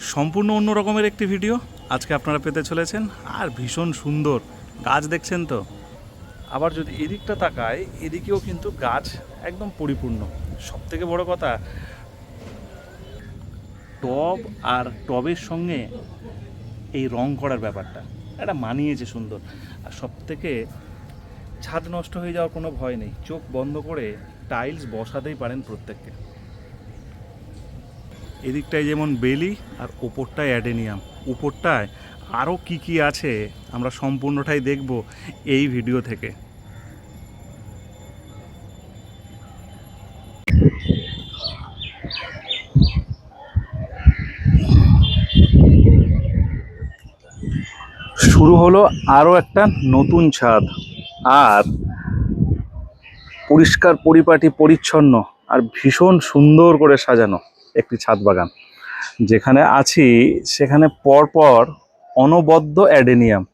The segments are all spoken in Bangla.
সম্পূর্ণ অন্য রকমের একটি ভিডিও আজকে আপনারা পেতে চলেছেন। আর ভীষণ সুন্দর গাছ দেখছেন তো? আবার যদি এদিকটা তাকায়, এদিকেও কিন্তু গাছ একদম পরিপূর্ণ। সব থেকে বড় কথা, টব আর টবের সঙ্গে এই রং করার ব্যাপারটা। এটা মানিয়েছে সুন্দর। আর সব থেকে ছাদ নষ্ট হয়ে যাওয়ার কোনো ভয় নেই। চোখ বন্ধ করে টাইলস বসাতেই পারেন প্রত্যেককে। এদিকটায় যেমন বেলি আর ওপরটায় অ্যাডেনিয়াম। উপরটায় আরও কি কি আছে আমরা সম্পূর্ণটাই দেখব এই ভিডিও থেকে। শুরু হলো আরও একটা নতুন ছাদ আর পরিষ্কার পরিপাটি, পরিচ্ছন্ন আর ভীষণ সুন্দর করে সাজানো। একটি ছাদ বাগান। যেখানে আছি, সেখানে পরপর অনবদ্য অ্যাডেনিয়াম।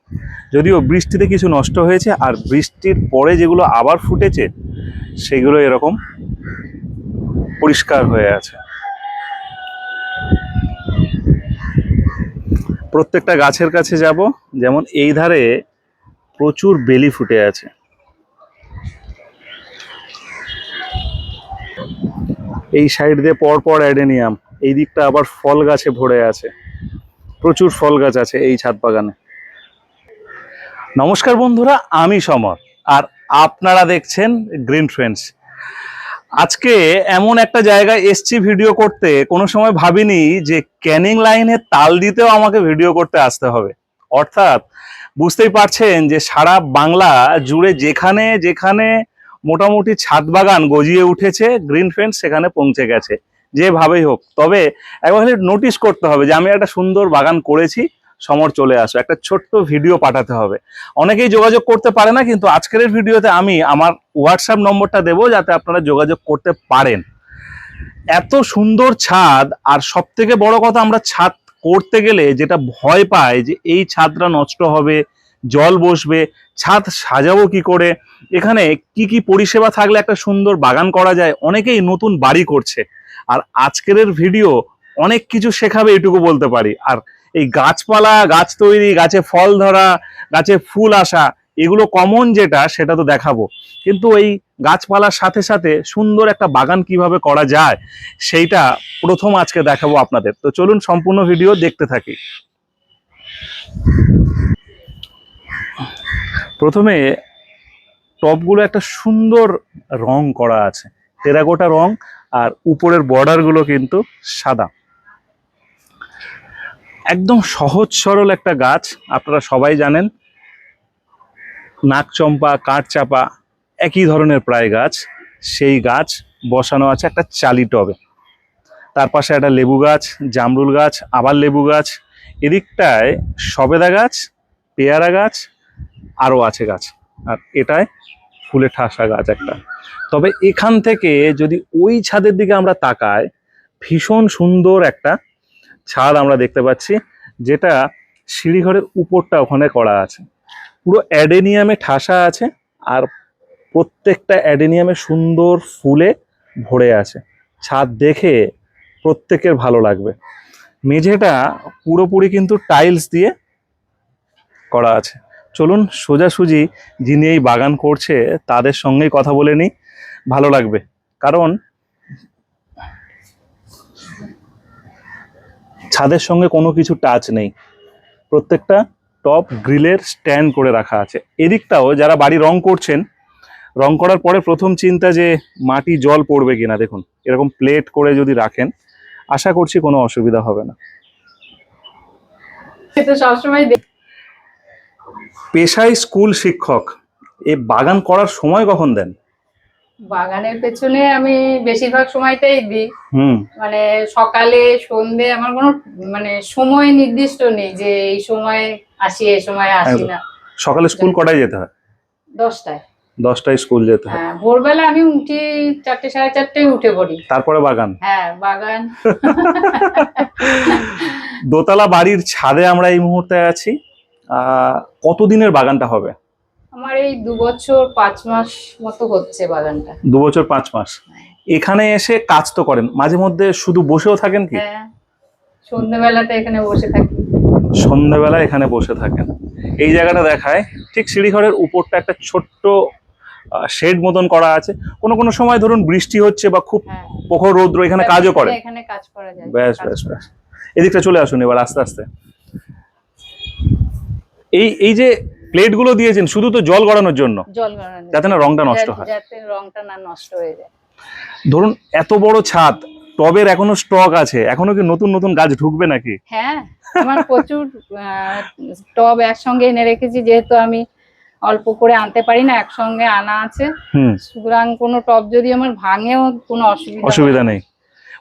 যদিও বৃষ্টিতে কিছু নষ্ট হয়েছে, আর বৃষ্টির পরে যেগুলো আবার ফুটেছে, সেগুলো এরকম পরিষ্কার হয়ে আছে। প্রত্যেকটা গাছের কাছে যাব, যেমন এই ধারে প্রচুর বেলি ফুটে আছে। এই সাইড দিয়ে পর পর অ্যাডেনিয়াম, এই দিকটা আবার ফল গাছে ভরে আছে। প্রচুর ফল গাছ আছে এই ছাদ বাগানে। নমস্কার বন্ধুরা, আমি সমর, আর আপনারা দেখছেন গ্রিন ফ্রেন্ডস আজকে এমন একটা জায়গায় এসছি ভিডিও করতে, কোনো সময় ভাবিনি যে ক্যানিং লাইনে তাল দিতেও আমাকে ভিডিও করতে আসতে হবে। অর্থাৎ, বুঝতেই পারছেন যে সারা বাংলা জুড়ে যেখানে যেখানে মোটামুটি ছাদ বাগান গজিয়ে উঠেছে গ্রিন ফেন্স সেখানে পৌঁছে গেছে, যেভাবেই হোক। তবে একবার নোটিশ করতে হবে যে আমি একটা সুন্দর বাগান করেছি, সমর চলে আসো। একটা ছোট্ট ভিডিও পাঠাতে হবে। অনেকেই যোগাযোগ করতে পারে না, কিন্তু আজকের ভিডিওতে আমি আমার হোয়াটসঅ্যাপ নম্বরটা দেবো, যাতে আপনারা যোগাযোগ করতে পারেন। এত সুন্দর ছাদ, আর সব থেকে বড় কথা আমরা ছাদ করতে গেলে যেটা ভয় পাই যে এই ছাদটা নষ্ট হবে জল বসবে, ছাদ সাজাবো কি করে? এখানে কি কি পরিষেবা থাকলে একটা সুন্দর বাগান করা যায়? অনেকেই নতুন বাড়ি করছে। আর আজকের ভিডিও অনেক কিছু শেখাবে এটুকু বলতে পারি। আর এই গাছপালা, গাছ তৈরি, গাছে ফল ধরা, গাছে ফুল আসা, এগুলো কমন যেটা, সেটা তো দেখাবো। কিন্তু এই গাছপালার সাথে সাথে সুন্দর একটা বাগান কীভাবে করা যায়, সেইটা প্রথম আজকে দেখাবো আপনাদের। তো চলুন সম্পূর্ণ ভিডিও দেখতে থাকি। প্রথমে টপগুলো একটা সুন্দর রং করা আছে, টেরাকোটা রং আর উপরের বর্ডারগুলো কিন্তু সাদা। একদম সহজ সরল একটা গাছ, আপনারা সবাই জানেন। নাকচম্পা কাঠচাপা, একই ধরনের প্রায় গাছ। সেই গাছ বসানো আছে একটা চালি টবে। তার পাশে একটা লেবু গাছ, জামরুল গাছ, আবার লেবু গাছ। এদিকটায় সবেদা গাছ, পেয়ারা গাছ আরও আছে গাছ। আর এটায় ফুলে ঠাসা গাছ একটা। তবে এখান থেকে যদি ওই ছাদের দিকে আমরা তাকাই, ভীষণ সুন্দর একটা ছাদ আমরা দেখতে পাচ্ছি, যেটা সিঁড়িঘরের উপরটা ওখানে করা আছে। পুরো অ্যাডেনিয়ামে ঠাসা আছে আর প্রত্যেকটা অ্যাডেনিয়ামে সুন্দর ফুলে ভরে আছে। ছাদ দেখে প্রত্যেকের ভালো লাগবে। মেঝেটা পুরোপুরি কিন্তু টাইলস দিয়ে করা আছে। চলুন সোজাসুজি যিনি এই বাগান করছে, তাদের সঙ্গেই কথা বলে নিই। ভালো লাগবে। কারণ ছাদের সঙ্গে কোনো কিছু টাচ নেই। প্রত্যেকটা টপ গ্রিলের স্ট্যান্ড করে রাখা আছে। এদিকটাও যারা বাড়ি রং করছেন, রং করার পরে প্রথম চিন্তা যে মাটি জল পড়বে কিনা, দেখুন, এরকম প্লেট করে যদি রাখেন, আশা করছি কোনো অসুবিধা হবে না। সবসময়। পেশায় স্কুল শিক্ষক এই বাগান করার সময় কখন দেন? বাগানের পেছনে আমি বেশিরভাগ সময়টাই দিই। মানে সকালে সন্ধে আমার কোনো মানে সময় নির্দিষ্ট নেই যে এই সময় আসি এই সময় আসি না। সকালে স্কুল কটায় যেতে হয়? দশটায়। দশটায় স্কুল যেতে হয়। হ্যাঁ ভোরবেলা আমি উঠি চারটে সাড়ে চারটেয় উঠে পড়ি। তারপরে বাগান? হ্যাঁ বাগান। দোতলা বাড়ির ছাদে আমরা এই মুহূর্তে আছি। কতদিনের বাগানটা হবে? আমার এই দু বছর পাঁচ মাস মতো হচ্ছে বাগানটা। দু বছর পাঁচ মাস। এখানে এসে কাজ তো করেন মাঝে মধ্যে শুধু বসেও থাকেন কি? হ্যাঁ সন্ধ্যেবেলাতে এখানে বসে থাকি। সন্ধ্যাবেলা এখানে বসে থাকেন। এই জায়গাটা দেখায় ঠিক সিঁড়িঘরের উপরটা একটা ছোট্ট শেড মতন করা আছে। কোনো কোনো সময় ধরুন বৃষ্টি হচ্ছে বা খুব হ্যাঁ। প্রখর রৌদ্র এখানে কাজও করে এখানে কাজ করা যায়। ব্যাস ব্যাস ব্যাস। এদিকটা চলে আসুন এবার আস্তে আস্তে। এই এই যে প্লেটগুলো দিয়েছেন শুধু তো জল গড়ানোর জন্য। জল গড়ানো যাতে না রংটা নষ্ট হয়। যাতে রংটা না নষ্ট হয়ে যায়। ধরুন এত বড় ছাদ টবের এখনও স্টক আছে এখনও কি নতুন নতুন গাছ ঢুকবে নাকি? হ্যাঁ আমার প্রচুর টব একসঙ্গে এনে রেখেছি যেহেতু আমি অল্প করে আনতে পারি না একসঙ্গে আনা আছে। হুম। সুতরাং কোনো টব যদি আমার ভাঙেও কোনো অসুবিধা অসুবিধা নেই।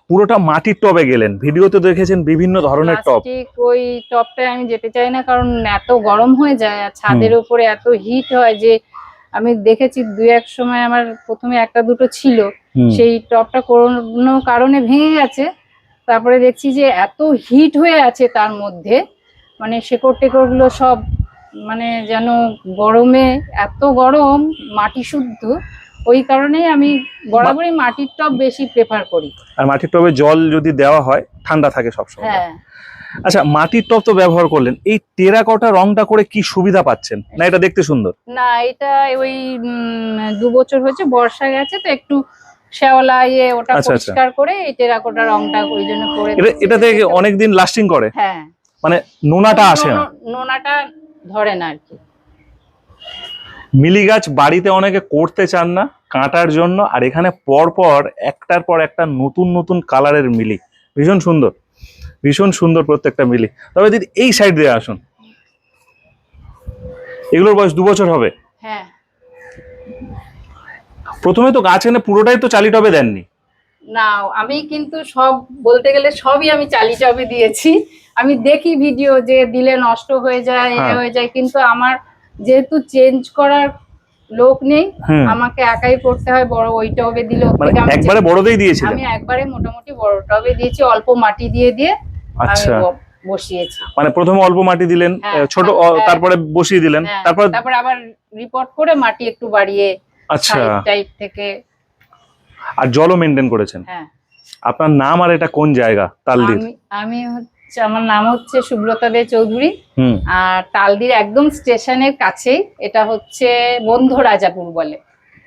পুরোটা মাটির টবে গেলেন। ভিডিওতে দেখেছেন বিভিন্ন ধরনের টব। ওই টপটায় আমি যেতে চাই না কারণ এত গরম হয়ে যায় আর ছাদের উপরে এত হিট হয় যে আমি দেখেছি দুই এক সময় আমার প্রথমে একটা দুটো ছিল। সেই টপটা কোনো কারণে ভেঙে গেছে। তারপরে দেখছি যে এত হিট হয়ে আছে তার মধ্যে। মানে শেকড় টেকড়গুলো সব মানে যেন গরমে এত গরম মাটি শুদ্ধ। ওই কারণেই আমি বরাবরই মাটির টব বেশি প্রেফার করি। আর মাটির টবে জল যদি দেওয়া হয় ঠান্ডা থাকে সবসময়। হ্যাঁ। আচ্ছা মাটির টব তো ব্যবহার করলেন এই টেরাকটা রংটা করে কি সুবিধা পাচ্ছেন? না এটা দেখতে সুন্দর। না এটা ওই দু বছর হয়েছে বর্ষা গেছে তো একটু শ্যাওলা ইয়ে ওটা আচ্ছা, আচ্ছা। পরিষ্কার করে এই টেরাকোটা রংটা ওই জন্য করে এটা থেকে অনেকদিন লাস্টিং করে? হ্যাঁ। মানে নোনাটা আসে না? নোনাটা ধরে না আর কি। মিলি গাছ বাড়িতে অনেকে করতে চান না কাঁটার জন্য আর এখানে পর পর একটার পর একটা নতুন নতুন কালারের মিলি। ভীষণ সুন্দর। ভীষণ সুন্দর প্রত্যেকটা মিলি। তবে দিদি এই সাইড দিয়ে আসুন। এগুলোর বয়স দু বছর হবে। হ্যাঁ। প্রথমে তো গাছ এনে পুরোটাই তো চালি টবে দেননি। না আমি কিন্তু সব বলতে গেলে সবই আমি চালি চাবি দিয়েছি। আমি দেখি ভিডিও যে দিলে নষ্ট হয়ে যায় এ হ্যাঁ। হয়ে যায় কিন্তু আমার যেহেতু চেঞ্জ করার লোক নেই আমাকে একাই করতে হয় বড় ওই টবে দিলে। মানে একবারে বড়দেই দিয়েছিলেন আমি একবারে মোটামুটি বড় টবে দিয়েছি অল্প মাটি দিয়ে দিয়ে আচ্ছা। বসিয়েছি। মানে প্রথমে অল্প মাটি দিলেন হ্যাঁ, ছোট। তারপরে বসিয়ে দিলেন হ্যাঁ, তারপর তারপর আবার রিপোর্ট করে মাটি একটু বাড়িয়ে আচ্ছা। টাইপ থেকে আর জলও মেনটেন করেছেন। হ্যাঁ। আপনার নাম আর এটা কোন জায়গা? তালদির। আমি আমার নাম হচ্ছে সুব্রতা দে চৌধুরী। হুম। আর তালদির একদম স্টেশনের কাছেই এটা হচ্ছে বন্ধ রাজাপুর বলে।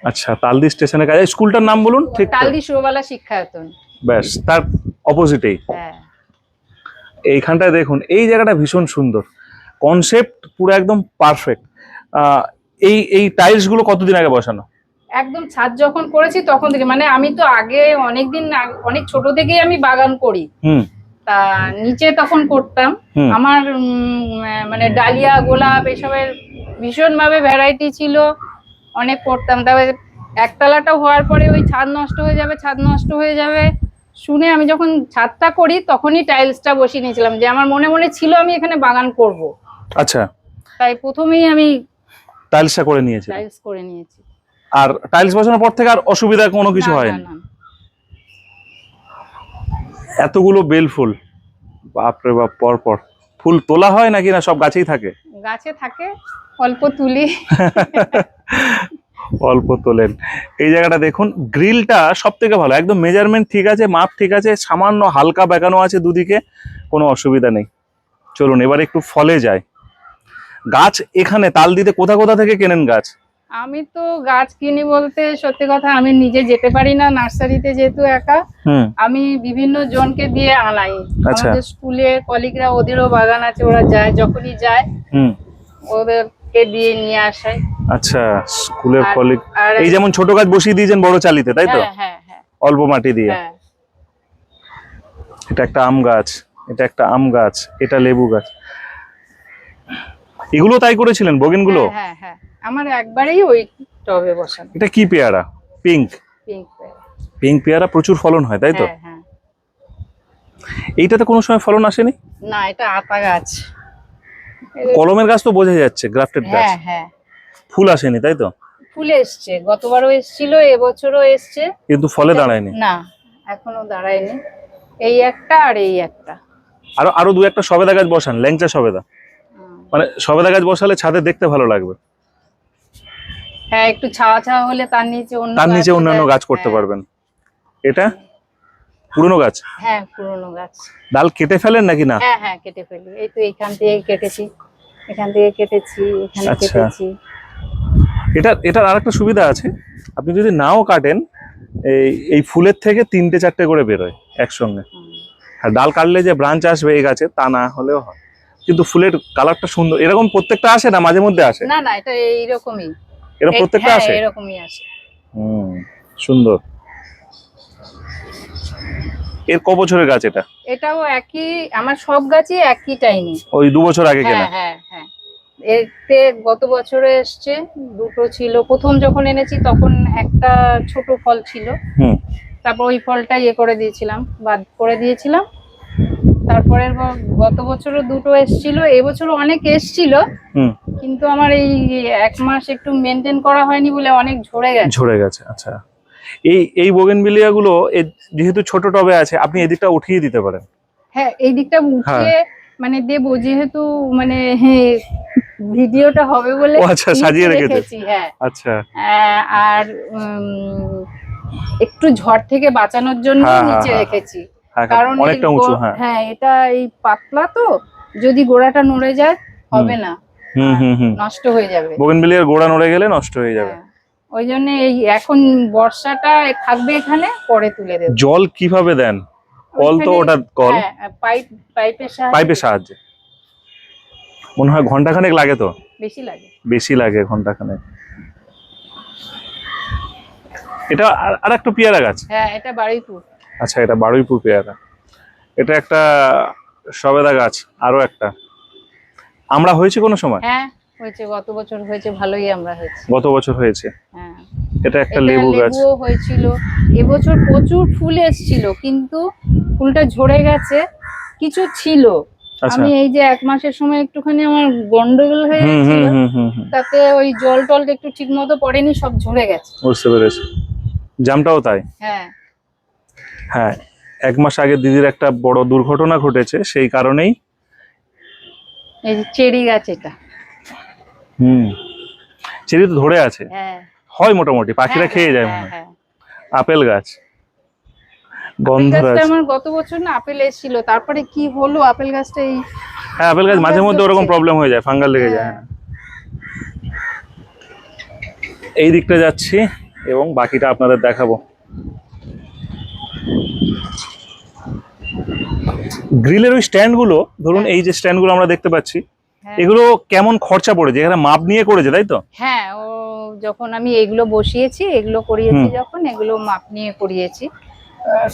আচ্ছা তালদি স্টেশনের কাছে। স্কুলটার নাম বলুন ঠিক? তালদি সুরবালা শিক্ষায়তন। ব্যাস তার অপোজিটেই হ্যাঁ। এইখানটায় দেখুন এই জায়গাটা ভীষণ সুন্দর। কনসেপ্ট পুরো একদম পারফেক্ট এই এই টাইলসগুলো কতদিন আগে বসানো? একদম ছাদ যখন করেছি তখন থেকে। মানে আমি তো আগে অনেকদিন অনেক ছোট থেকেই আমি বাগান করি। হুম। তা নিচে তখন করতাম। আমার মানে ডালিয়া গোলাপ এসবের ভীষণভাবে ভ্যারাইটি ছিল। অনেক করতাম। তবে একতলাটা হওয়ার পরে ওই ছাদ নষ্ট হয়ে যাবে ছাদ নষ্ট হয়ে যাবে শুনে আমি যখন ছাদটা করি তখনই টাইলসটা বসিয়ে নিয়েছিলাম যে আমার মনে মনে ছিল আমি এখানে বাগান করব। আচ্ছা। তাই প্রথমেই আমি টাইলসটা করে নিয়েছি টাইলস করে নিয়েছি। আর টাইলস বসানোর পর থেকে আর অসুবিধা কোনো কিছু হয়নি? না। এতগুলো বেল ফুল। বাপরে বাপ পর পর ফুল তোলা হয় নাকি না সব গাছেই থাকে? গাছে থাকে অল্প তুলি। অল্প তোলেন। এই জায়গাটা দেখুন গ্রিলটা সব থেকে ভালো। একদম মেজারমেন্ট ঠিক আছে মাপ ঠিক আছে সামান্য হালকা বেঁকানো আছে দুদিকে কোনো অসুবিধা নেই। চলুন এবার একটু ফলে যায়। গাছ এখানে তাল দিতে কোথা কোথা থেকে কেনেন গাছ? আমি তো গাছ কিনি বলতে সত্যি কথা আমি নিজে যেতে পারি না নার্সারিতে যেহেতু একা আমি বিভিন্ন জনকে দিয়ে আনাই। আচ্ছা। আমাদের স্কুলে কলিগরা ওদেরও বাগান আছে ওরা যায় যখনই যায় ওদেরকে দিয়ে নিয়ে আসাই আচ্ছা স্কুলের কলিগ এই যেমন ছোট গাছ বসিয়ে দিয়েছেন বড় চালিতে তাই তো? হ্যাঁ হ্যাঁ হ্যাঁ। অল্প মাটি দিয়ে। এটা একটা আম গাছ এটা একটা আম গাছ এটা লেবু গাছ। এগুলো তাই করেছিলেন বগিনগুলো? হ্যাঁ হ্যাঁ। আমার একবারেই ওই টবে বসানো। এটা কি পেয়ারা? পিঙ্ক পিঙ্ক পিঙ্ক পেয়ারা প্রচুর ফলন হয় তাই তো? হ্যাঁ হ্যাঁ। এইটাতে কোনো সময় ফলন আসেনি? না এটা আতা গাছ। কলমের গাছ তো বোঝা যাচ্ছে গ্রাফটেড গাছ। হ্যাঁ। হ্যাঁ ফুল আসেনি তাই তো? ফুল এসছে গতবারও এসছিল এবছরও এসছে। কিন্তু ফলে দাঁড়ায়নি। না এখনও দাঁড়ায়নি। এই একটা আর এই একটা। আরও আরও দু একটা সবেদা গাছ বসান ল্যাংচা সবেদা। মানে সবেদা গাছ বসালে ছাদে দেখতে ভালো লাগবে। হ্যাঁ একটু ছাওয়া ছাওয়া হলে তার নিচে অন্য তার নিচে অন্যান্য গাছ করতে হ্যাঁ। পারবেন। এটা? পুরনো গাছ? হ্যাঁ পুরোনো গাছ। ডাল কেটে ফেলেন নাকি না? হ্যাঁ হ্যাঁ কেটে ফেলি। এই তো এখান থেকে কেটেছি। এখান থেকে কেটেছি এখানে আচ্ছা। কেটেছি। এটা এটার আরেকটা সুবিধা আছে। আপনি যদি নাও কাটেন এই এই ফুলের থেকে তিনটে চারটে করে বেরোয় একসঙ্গে। আর ডাল কাটলে যে ব্রাঞ্চ আসবে এই গাছে তা না হলেও হয়। কিন্তু ফুলের কালারটা সুন্দর। এরকম প্রত্যেকটা আসে না? মাঝে মধ্যে আসে? না না এটা এইরকমই। এরকম এই- প্রত্যেকটা হ্যাঁ, আসে? এরকমই আসে। হুম সুন্দর। এর ক বছরের গাছ এটা? এটাও একই আমার সব গাছই একই টাইমে ওই দু বছর আগে কেনা? হ্যাঁ হ্যাঁ হ্যাঁ। এতে গত বছরে এসছে দুটো ছিল। প্রথম যখন এনেছি তখন একটা ছোট ফল ছিল। হুম। তারপর ওই ফলটা ইয়ে করে দিয়েছিলাম বাদ করে দিয়েছিলাম। তারপরের ব- গত বছরও দুটো এসছিল এবছরও অনেক এসছিল কিন্তু আমার এই এক মাস একটু মেনটেন করা হয়নি বলে অনেক ঝরে গেছে। ঝরে গেছে আচ্ছা। এই এই বোগেনভিলিয়া গুলো যেহেতু ছোট টবে আছে আপনি এদিকটা উঠিয়ে দিতে পারেন। হ্যাঁ এই দিকটা উঠিয়ে মানে দেবো যেহেতু মানে হ্যাঁ, ভিডিওটা হবে বলে আচ্ছা, সাজিয়ে রেখেছি, হ্যাঁ। আচ্ছা। আর একটু ঝড় থেকে বাঁচানোর জন্য হ্যাঁ, হ্যাঁ, নিচে হ্যাঁ। রেখেছি। হ্যাঁ, কারণ অনেকটা উঁচু হ্যাঁ। হ্যাঁ এটা এই পাতলা তো যদি গোড়াটা নড়ে যায় হবে না। হুম হুম হুম। নষ্ট হয়ে যাবে। বোগেনভিলিয়ার গোড়া নড়ে গেলে নষ্ট হয়ে যাবে। হ্যাঁ। ওই জন্য এই এখন বর্ষাটা থাকবে এখানে পরে তুলে দেবো। জল কীভাবে দেন? কল তো ওটা কল। হ্যাঁ পাইপ পাইপের সাহায্যে। পাইপের সাহায্যে। মনে হয় ঘন্টাখানেক লাগে তো? বেশি লাগে। বেশি লাগে ঘন্টাখানেক। এটা আর- আর একটা পেয়ারা গাছ। হ্যাঁ এটা বাড়িপুর আচ্ছা এটা বারুইপুর পেয়ারা। এটা একটা সবেদা গাছ আরও একটা। আমরা হয়েছে কোনো সময়? হ্যাঁ হয়েছে। গত বছর হয়েছে ভালোই আমরা হয়েছে। গত বছর হয়েছে? হ্যাঁ। এটা একটা লেবু গাছ। হয়েছিল। এবছর প্রচুর ফুল এসেছিল কিন্তু ফুলটা ঝরে গেছে। কিছু ছিল। আচ্ছা। আমি এই যে এক মাসের সময় একটুখানি আমার গন্ডগোল হয়ে গেছিল তাতে ওই জল টল একটু ঠিক মতো পড়েনি সব ঝরে গেছে। বুঝতে পেরেছি। জামটাও তাই? হ্যাঁ। হ্যাঁ এক মাস আগে দিদির একটা বড় দুর্ঘটনা ঘটেছে সেই কারণেই এই যে চেরি গাছ এটা। হুম চেরি তো ধরে আছে। হ্যাঁ। হয় মোটামুটি পাখিরা হ্যাঁ, খেয়ে যায় হ্যাঁ, মনে হয়। হ্যাঁ। আপেল গাছ। আমার গত বছর না আপেল এসেছিল তারপরে কি হলো আপেল গাছটা এই হ্যাঁ আপেল গাছ মাঝে মধ্যে ওরকম প্রবলেম হয়ে যায় ফাঙ্গাল লেগে যায়। এই দিকটা যাচ্ছি এবং বাকিটা আপনাদের দেখাবো। গ্রিলের ওই স্ট্যান্ডগুলো ধরুন হ্যাঁ। এই যে স্ট্যান্ডগুলো আমরা দেখতে পাচ্ছি হ্যাঁ। এগুলো কেমন খরচা পড়েছে এখানে মাপ নিয়ে করেছে তাই তো? হ্যাঁ ও যখন আমি এগুলো বসিয়েছি এগুলো করিয়েছি যখন এগুলো মাপ নিয়ে করিয়েছি।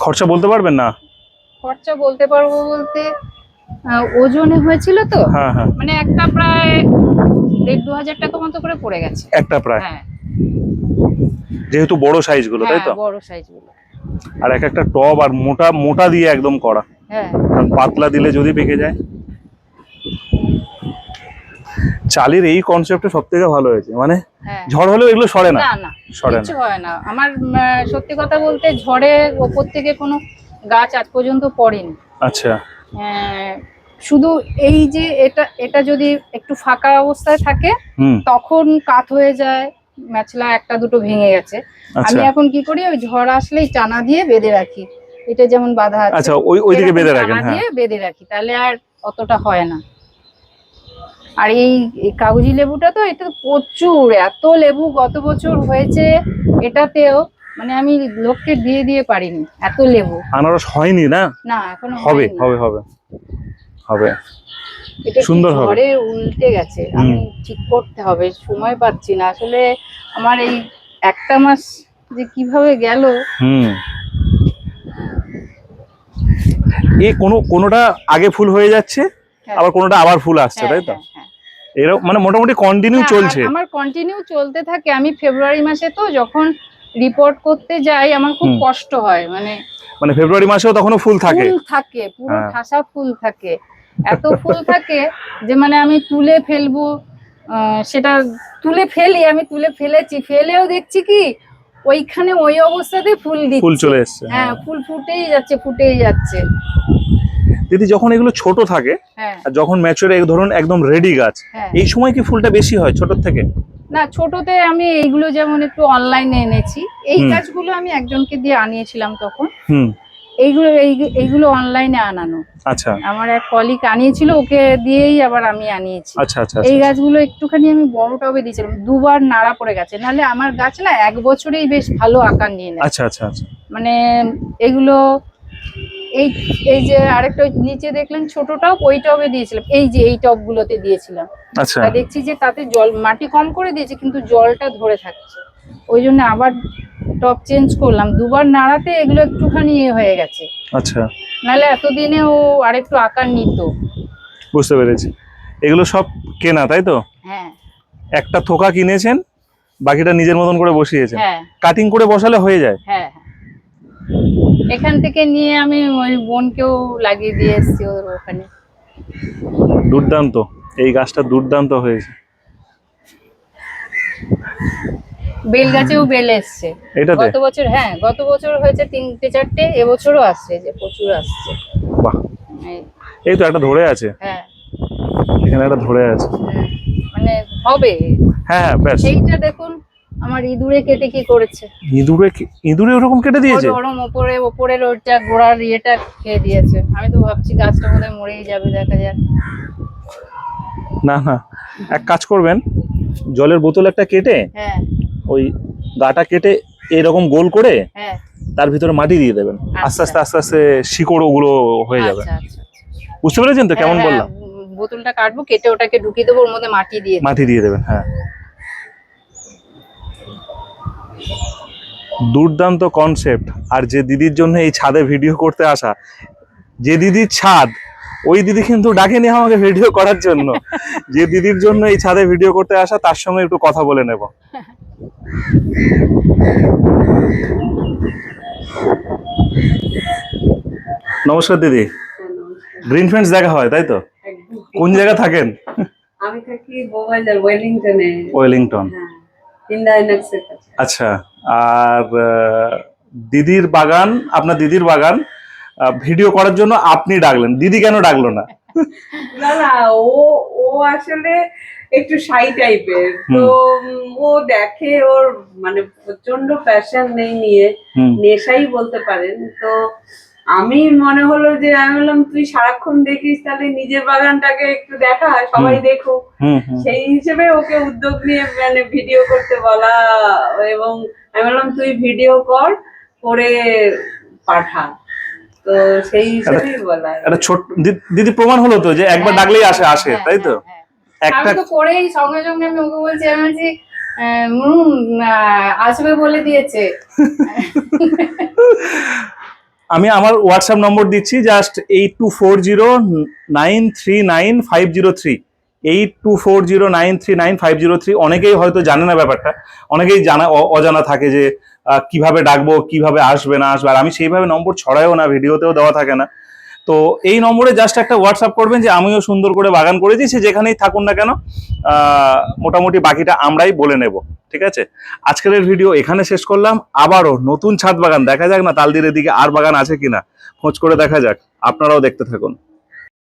খরচা বলতে পারবেন না? খরচা বলতে পারব বলতে ওজনে হয়েছিল তো? হ্যাঁ মানে একটা প্রায় দেড় দু হাজার টাকা মতো করে পড়ে গেছে। একটা প্রায়। হ্যাঁ। যেহেতু বড় সাইজগুলো তাই তো? বড় সাইজগুলো। আর এক একটা টব আর মোটা মোটা দিয়ে একদম করা। হ্যাঁ। কারণ পাতলা দিলে যদি পেকে যায়। চালের এই কনসেপ্টটা সব থেকে ভালো হয়েছে। মানে হ্যাঁ। ঝড় হলেও এগুলো সরে না। সরে না। হয় না। আমার সত্যি কথা বলতে ঝড়ে ওপর থেকে কোনো গাছ আজ পর্যন্ত পড়েনি। আচ্ছা। আহ, শুধু এই যে এটা এটা যদি একটু ফাঁকা অবস্থায় থাকে তখন কাত হয়ে যায় ম্যাচলা একটা দুটো ভেঙে গেছে। আমি আচ্ছা। এখন কি করি ওই ঝড় আসলেই টানা দিয়ে বেঁধে রাখি। এটা যেমন বাঁধা আছে আচ্ছা ওই ওইদিকে বেঁধে রাখেন হ্যাঁ। দিয়ে বেঁধে রাখি তাহলে আর অতটা হয় না। আর এই এই কাগজি লেবুটা তো এটা প্রচুর এত লেবু গত বছর হয়েছে এটাতেও মানে আমি লোককে দিয়ে দিয়ে পারিনি এত লেবু। আনারস হয়নি না? না এখনও হবে হবে হবে। হবে। সুন্দর হবে। ঝড়ে উল্টে গেছে? আমি ঠিক করতে হবে সময় পাচ্ছি না। আসলে আমার এই একটা মাস যে কীভাবে গেল। হুম। এ কোনো কোনোটা আগে ফুল হয়ে যাচ্ছে হ্যাঁ। আবার কোনোটা আবার ফুল আসছে হ্যাঁ, তাই তো? হ্যাঁ। এরকম মানে মোটামুটি কন্টিনিউ চলছে। আমার কন্টিনিউ চলতে থাকে। আমি ফেব্রুয়ারি মাসে তো যখন রিপোর্ট করতে যাই আমার খুব কষ্ট হয়। মানে মানে ফেব্রুয়ারি মাসেও তখনও ফুল থাকে ফুল থাকে। পুরো হ্যাঁ। ঠাসা ফুল থাকে। এত ফুল থাকে যে মানে আমি তুলে ফেলব সেটা তুলে ফেলি আমি তুলে ফেলেছি ফেলেও দেখছি কি ওইখানে ওই অবস্থাতে ফুল দিচ্ছে। ফুল চলে এসছে হ্যাঁ ফুল ফুটেই যাচ্ছে ফুটেই যাচ্ছে। দিদি যখন এগুলো ছোট থাকে হ্যাঁ। আর যখন ম্যাচুরে ধরুন একদম রেডি গাছ হ্যাঁ। এই সময় কি ফুলটা বেশি হয় ছোট থেকে? না ছোটতে আমি এইগুলো যেমন একটু অনলাইনে এনেছি এই। গাছগুলো আমি একজনকে দিয়ে আনিয়েছিলাম তখন। এইগুলো এই- এইগুলো অনলাইনে আনানো। আচ্ছা। আমার এক কলিক আনিয়েছিল ওকে দিয়েই আবার আমি আনিয়েছি। আচ্ছা আচ্ছা এই আচ্ছা। গাছগুলো একটুখানি আমি বড় টবে দিয়েছিলাম দুবার নাড়া পড়ে গেছে। নাহলে আমার গাছ না এক বছরেই বেশ ভালো আকার নিয়ে নেয়। আচ্ছা আচ্ছা আচ্ছা। মানে এগুলো এই এই যে আরেকটা নিচে দেখলেন ছোট টব ওই টবে দিয়েছিলাম। এই যে এই টবগুলোতে দিয়েছিলাম। আচ্ছা। দেখছি যে তাতে জল মাটি কম করে দিয়েছে কিন্তু জলটা ধরে থাকছে। ওই জন্য আবার টব চেঞ্জ করলাম। দুবার নাড়াতে এগুলো একটুখানি ইয়ে হয়ে গেছে। আচ্ছা। নাহলে এতদিনে ও আরেকটু আকার নিত। বুঝতে পেরেছি। এগুলো সব কেনা তাই তো? হ্যাঁ। একটা থোকা কিনেছেন বাকিটা নিজের মতন করে বসিয়েছেন। হ্যাঁ। কাটিং করে বসালে হয়ে যায়। হ্যাঁ। এখান থেকে নিয়ে আমি ওই বোনকেও লাগিয়ে দিয়ে এসছি ওর ওখানে। দুর্দান্ত। এই গাছটা দুর্দান্ত হয়েছে। বেল গাছেও বেল এসছে। গত বছর হ্যাঁ গত বছর হয়েছে তিনটে চারটে এবছরও আসছে যে প্রচুর আসছে। বাহ। এই- তো একটা ধরে আছে। হ্যাঁ। এখানে একটা ধরে আছে। হুম, মানে হবে। হ্যাঁ হ্যাঁ ব্যাস। সেইটা দেখুন। আমার ইঁদুরে কেটে কি করেছে? ইঁদুরে ইঁদুরে ওরকম কেটে দিয়েছে? ওরম ওপরে ওপরের ওইটা গোড়ার ইয়েটা খেয়ে দিয়েছে। আমি তো ভাবছি গাছটা বোধহয় মরেই যাবে দেখা যাক। না না। এক কাজ করবেন জলের বোতল একটা কেটে হ্যাঁ। ওই গাটা কেটে এরকম গোল করে হ্যাঁ। তার ভিতরে মাটি দিয়ে দেবেন। আস্তে আস্তে আস্তে আস্তে শিকড় ওগুলো হয়ে যাবে। আচ্ছা আচ্ছা বুঝতে পেরেছেন তো? কেমন হ্যাঁ, বললাম? হ্যাঁ, বোতলটা কাটবো কেটে ওটাকে ঢুকিয়ে দেবো ওর মধ্যে মাটি দিয়ে। মাটি দিয়ে দেবেন হ্যাঁ। দুর্দান্ত কনসেপ্ট আর যে দিদির জন্য এই ছাদে ভিডিও করতে আসা যে দিদির ছাদ ওই দিদি কিন্তু ডাকেনি আমাকে ভিডিও করার জন্য। যে দিদির জন্য এই ছাদে ভিডিও করতে আসা তার সঙ্গে একটু কথা বলে নেব। নমস্কার দিদি। গ্রিন ফ্রেন্ডস দেখা হয় তাই তো? কোন জায়গা থাকেন? আমি থাকি ওয়েলিংটনে। ওয়েলিংটন। হ্যাঁ। আচ্ছা আর দিদির বাগান আপনার দিদির বাগান ভিডিও করার জন্য আপনি ডাকলেন। দিদি কেন ডাকলো না? না না ও ও আসলে একটু শাই টাইপের তো ও দেখে ওর মানে প্রচণ্ড প্যাশন নেই নিয়ে নেশাই বলতে পারেন। তো আমি মনে হলো যে আমি বললাম তুই সারাক্ষণ দেখিস তাহলে নিজের বাগানটাকে একটু দেখা সবাই দেখুক। সেই হিসেবে ওকে উদ্যোগ নিয়ে মানে ভিডিও করতে বলা এবং আমি বললাম তুই ভিডিও কর করে পাঠা। তো সেই হিসেবেই বলা। একটা ছোট দিদি প্রমাণ হলো তো যে একবার ডাকলেই আসে আসে হ্যাঁ, তাই তো? হ্যাঁ, হ্যাঁ। একটা তো করেই সঙ্গে সঙ্গে আমি ওকে বলছি আমি বলছি আসবে বলে দিয়েছে। আমি আমার হোয়াটসঅ্যাপ নম্বর দিচ্ছি just eight two four zero nine three nine five zero three eight two four zero nine three nine five zero three অনেকেই হয়তো জানে না ব্যাপারটা, অনেকেই জানা অজানা থাকে যে কীভাবে ডাকবো, কীভাবে আসবে, না আসবে। আর আমি সেইভাবে নম্বর ছড়াইও না ভিডিওতেও দেওয়া থাকে না। তো এই নম্বরে জাস্ট একটা হোয়াটসঅ্যাপ করবেন যে, আমিও সুন্দর করে বাগান করেছি, সে যেখানেই থাকুন না কেন মোটামুটি বাকিটা আমরাই বলে নেব। ঠিক আছে? আজকের ভিডিও এখানে শেষ করলাম। আবারও নতুন ছাদ বাগান, দেখা যাক না তালদির এদিকে আর বাগান আছে কিনা। খোঁজ করে দেখা যাক। আপনারাও দেখতে থাকুন।